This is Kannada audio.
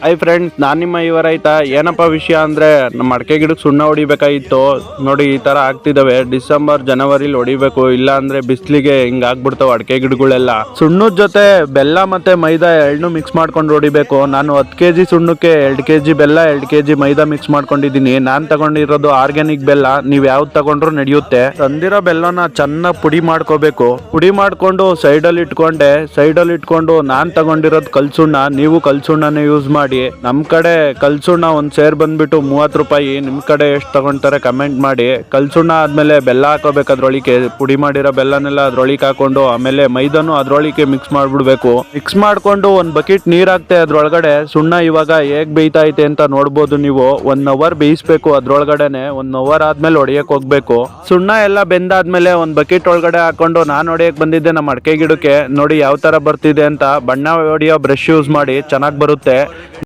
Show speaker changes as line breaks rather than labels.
ಹಾಯ್ ಫ್ರೆಂಡ್ಸ್ ನಾನು ನಿಮ್ಮ ಇವರೈತ ಏನಪ್ಪ ವಿಷಯ ಅಂದ್ರೆ, ನಮ್ಮ ಅಡಿಕೆ ಗಿಡಕ್ಕೆ ಸುಣ್ಣ ಹೊಡಿಬೇಕಾಗಿತ್ತು. ನೋಡಿ, ಈ ತರ ಆಗ್ತಿದಾವೆ. ಡಿಸೆಂಬರ್, ಜನವರಿಲಿ ಹೊಡಿಬೇಕು. ಇಲ್ಲ ಅಂದ್ರೆ ಬಿಸಿಲಿಗೆ ಹಿಂಗ್ ಆಗ್ಬಿಡ್ತಾವ ಅಡಕೆ ಗಿಡಗಳೆಲ್ಲ. ಸುಣ್ಣದ ಜೊತೆ ಬೆಲ್ಲ ಮತ್ತೆ ಮೈದಾ ಎರಡನ್ನೂ ಮಿಕ್ಸ್ ಮಾಡ್ಕೊಂಡು ಹೊಡಿಬೇಕು. ನಾನು ಹತ್ತು ಕೆ ಜಿ ಸುಣ್ಣಕ್ಕೆ ಎರಡು ಕೆ ಜಿ ಬೆಲ್ಲ, ಎರಡು ಕೆ ಜಿ ಮೈದಾ ಮಿಕ್ಸ್ ಮಾಡ್ಕೊಂಡಿದ್ದೀನಿ. ನಾನು ತಗೊಂಡಿರೋದು ಆರ್ಗ್ಯಾನಿಕ್ ಬೆಲ್ಲ. ನೀವು ಯಾವ್ದು ತಗೊಂಡ್ರು ನಡೆಯುತ್ತೆ. ತಂದಿರೋ ಬೆಲ್ಲನ ಚೆನ್ನಾಗಿ ಪುಡಿ ಮಾಡ್ಕೋಬೇಕು. ಪುಡಿ ಮಾಡ್ಕೊಂಡು ಸೈಡಲ್ಲಿ ಇಟ್ಕೊಂಡೆ. ಸೈಡಲ್ಲಿ ಇಟ್ಕೊಂಡು ನಾನ್ ತಗೊಂಡಿರೋದು ಕಲ್ಸುಣ್ಣ. ನೀವು ಕಲ್ಸುಣ್ಣನೇ ಯೂಸ್ ಮಾಡಿ ನಮ್ ಕಡೆ ಕಲ್ಸುಣ್ಣ ಒಂದು ಸೇರ್ ಬಂದ್ಬಿಟ್ಟು ಮೂವತ್ತು ರೂಪಾಯಿ ನಿಮ್ಮ ಕಡೆ ಎಷ್ಟು ತಗೊಂತಾರೆ ಕಮೆಂಟ್ ಮಾಡಿ. ಕಲ್ಸುಣ್ಣ ಆದ್ಮೇಲೆ ಬೆಲ್ಲ ಹಾಕೋಬೇಕು, ಅದ್ರೊಳಗೆ ಪುಡಿ ಮಾಡಿರೋ ಬೆಲ್ಲನೆಲ್ಲ ಅದ್ರೊಳಗೆ ಹಾಕೊಂಡು, ಆಮೇಲೆ ಮೈದಾನು ಅದ್ರೊಳಗೆ ಮಿಕ್ಸ್ ಮಾಡ್ಬಿಡ್ಬೇಕು. ಮಿಕ್ಸ್ ಮಾಡ್ಕೊಂಡು ಒಂದು ಬಕೆಟ್ ನೀರ್ ಅದ್ರೊಳಗಡೆ. ಸುಣ್ಣ ಇವಾಗ ಹೇಗ್ ಬೇಯ್ತಾ ಐತೆ ಅಂತ ನೋಡ್ಬೋದು ನೀವು. ಒನ್ ಅವರ್ ಬೇಯಿಸ್ಬೇಕು ಅದ್ರೊಳಗಡೆನೆ ಒನ್ ಅವರ್ ಆದ್ಮೇಲೆ ಹೊಡಿಯಕ್ ಹೋಗ್ಬೇಕು. ಸುಣ್ಣ ಎಲ್ಲ ಬೆಂದಾದ್ಮೇಲೆ ಒಂದು ಬಕೆಟ್ ಒಳಗಡೆ ಹಾಕೊಂಡು, ನಾನು ಹೊಡಿಯಕ್ ಬಂದಿದ್ದೆ ನಮ್ಮ ಅಡಿಕೆ ಗಿಡಕ್ಕೆ, ನೋಡಿ ಯಾವ ತರ ಬರ್ತಿದೆ ಅಂತ ಬಣ್ಣ ಹೊಡಿಯೋ ಬ್ರಷ್ ಯೂಸ್ ಮಾಡಿ, ಚೆನ್ನಾಗಿ ಬರುತ್ತೆ.